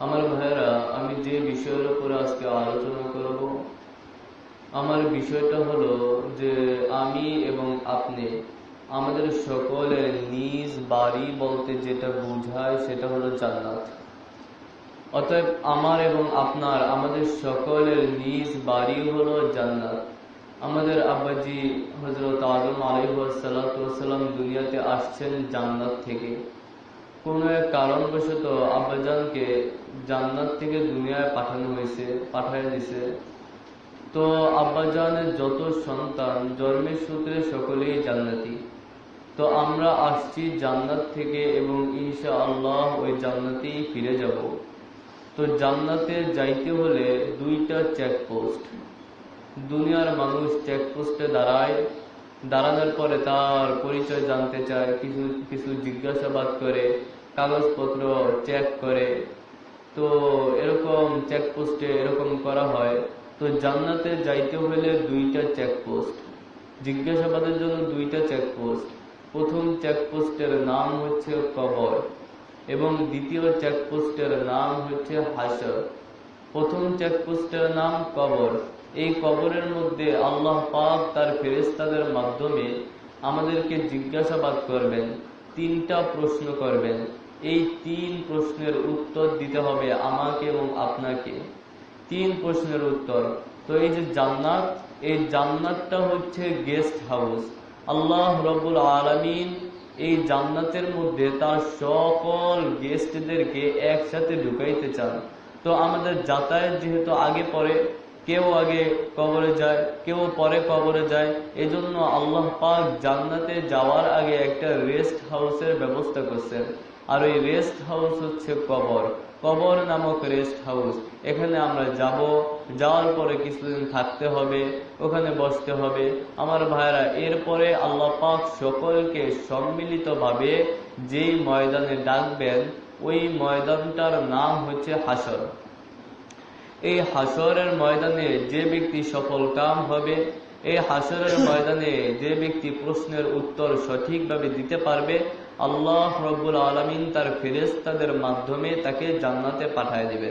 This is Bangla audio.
আমার ভাইয়েরা, আমি যে বিষয়ের উপরে আজকে আলোচনা করব, আমার বিষয়টা হলো যে আমি এবং আপনি আমাদের সকলের নিজ বাড়ি বলতে যেটা বোঝায় সেটা হলো জান্নাত। অতএব আমার এবং আপনার, আমাদের সকলের নিজ বাড়ি হলো জান্নাত। আমাদের আব্বাজি হজরত আদম আলহাসাল্লাম দুনিয়াতে আসছেন জান্নাত থেকে। কোনো এক কারণবশত আব্বাজানকে জান্নাত থেকে দুনিয়ায় পাঠানো হয়েছে, পাঠায় দিছে। তো আব্বাজানের যত সন্তান, জন্মের সূত্রে সকলেই জান্নাতি। তো আমরা আসছি জান্নাত থেকে এবং ইনশা আল্লাহ ওই জান্নাতেই ফিরে যাব। তো জান্নাতে যাইতে হলে দুইটা চেকপোস্ট দুনিয়ার মানুষ চেকপোস্টে দাঁড়ায় দাঁড়ানোর পরে তার পরিচয় জানতে চায়, কিছু কিছু জিজ্ঞাসাবাদ করে, কাগজপত্র চেক করে। তো এরকম চেকপোস্টে এরকম করা হয়। তো জান্নাতে যাইতে হলে দুইটা চেকপোস্ট জিজ্ঞাসাবাদের জন্য দুইটা চেকপোস্ট প্রথম চেকপোস্টের নাম হচ্ছে কবর এবং দ্বিতীয় চেকপোস্টের নাম হচ্ছে হাসর। প্রথম চেকপোস্টের নাম কবর। এই কবরের মধ্যে আল্লাহ পাক তার ফেরেস্তাদের মাধ্যমে আমাদেরকে জিজ্ঞাসাবাদ করবেন, তিনটা প্রশ্ন করবেন। এই তিন প্রশ্নের উত্তর দিতে হবে আমাকে এবং আপনাকে। তিন প্রশ্নের উত্তর। তো এই যে জান্নাত, এই জান্নাতটা হচ্ছে গেস্ট হাউস। আল্লাহ রবুল আলমিন এই জান্নাতের মধ্যে তার সকল গেস্টদেরকে একসাথে ঢুকাইতে চান। তো আমাদের যাতায়াত যেহেতু আগে পরে কেউ আগে কবরে যায়, কেউ পরে কবরে যায়, এজন্য আল্লাহ পাক জান্নাতে যাওয়ার আগে একটা রেস্ট হাউসের ব্যবস্থা করছেন। আর ওই রেস্ট হাউস হচ্ছে কবর। কবর নামক রেস্ট হাউস এখানে আমরা যাব, যাওয়ার পরে কিছুদিন থাকতে হবে, ওখানে বসতে হবে। আমার ভাইরা এরপরে আল্লাহ পাক সকলকে সম্মিলিতভাবে যেই ময়দানে ডাকবেন, ওই ময়দানটার নাম হচ্ছে হাসর এই হাসরের ময়দানে যে ব্যক্তি সফল কাম হবে, এই হাসরের ময়দানে যে ব্যক্তি প্রশ্নের উত্তর সঠিকভাবে দিতে পারবে, আল্লাহ রব্বুল আলমিন তার ফেরেস্তাদের মাধ্যমে তাকে জান্নাতে পাঠায় দিবে